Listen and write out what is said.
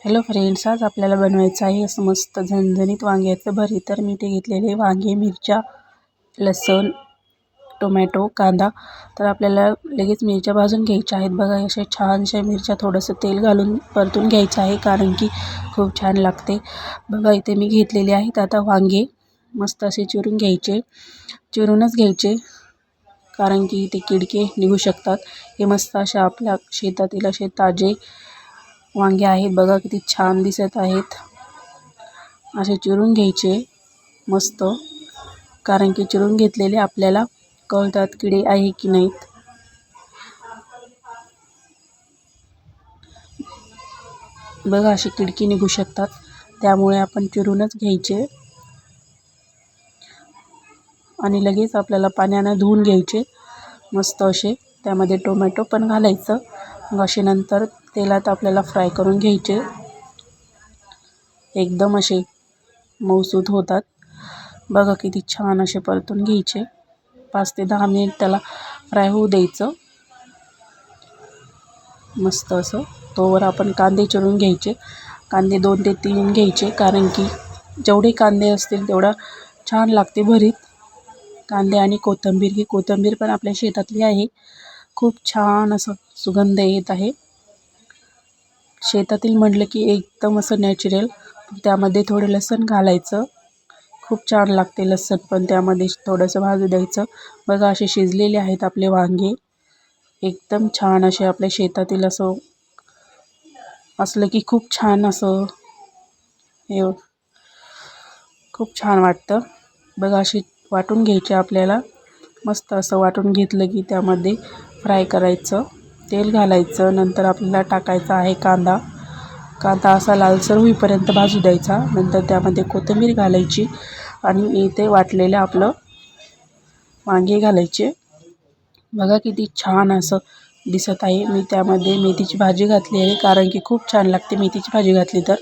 Hello friends आज आपल्याला बनवायचं आहे असं मस्त झणझणीत वांग्याचं भरी तर मी ते घेतलेले वांगे मिरच्या लसूण टोमॅटो कांदा. तर आपल्याला लगेच मिरच्या भाजून घ्यायच्या आहेत. बघा अशा छानशा मिरच्या थोडंसं तेल घालून परतून घ्यायचं आहे कारण की खूप छान लागते. बघा इथे मी घेतलेले आहेत आता वांगे. मस्त असे चिरून घ्यायचे. चिरूनच घ्यायचे कारण की ते किडके निघू शकतात. हे मस्त अशा आपल्या शेतातील असे ताजे वांगे आहेत. बघा किती छान दिसत आहेत. असे चिरून घ्यायचे. मस्त. कारण की चिरून घेतलेले आपल्याला कळतात किडे आहे की नाहीत. बघा अशी किडकी निघू शकतात. त्यामुळे आपण चिरूनच घ्यायचे. आणि लगेच आपल्याला पाण्यानं धुवून घ्यायचे. मस्त असे. त्यामध्ये टोमॅटो पण घालायचं. मग असे नंतर तेलात आपल्याला फ्राय करून घ्यायचे. एकदम असे मऊसूद होतात. बघा किती छान असे परतून घ्यायचे. पाच ते दहा मिनिट त्याला फ्राय होऊ द्यायचं. मस्त असं. तोवर आपण कांदे चिरून घ्यायचे. कांदे दोन ते तीन घ्यायचे. कारण की जेवढे कांदे असतील तेवढा छान लागते भरीत. कांदे आणि कोथिंबीर. ही कोथिंबीर पण आपल्या शेतातली आहे. खूप छान असं सुगंध येत आहे. शेतातील म्हटलं की एकदम असं नॅचरल त्यामध्ये थोडं लसूण घालायचं. खूप छान लागते लसूण पण त्यामध्ये थोडंसं भाजू द्यायचं. बघा असे शिजलेले आहेत आपले वांगे. एकदम छान असे आपल्या शेतातील असं असलं की खूप छान असं हे हो, खूप छान वाटतं. बघा अशी वाटून घ्यायची आपल्याला. मस्त असं वाटून घेतलं की त्यामध्ये फ्राय करायचं. तेल घालायचं नंतर आपल्याला टाकायचा आहे कांदा. कांदा असा लालसर होईपर्यंत भाजू द्यायचा. नंतर त्यामध्ये कोथिंबीर घालायची आणि इथे वाटलेलं आपलं वांगे घालायचे. बघा किती छान असं दिसत आहे. मी त्यामध्ये मेथीची भाजी घातली आहे कारण की खूप छान लागते मेथीची भाजी घातली तर.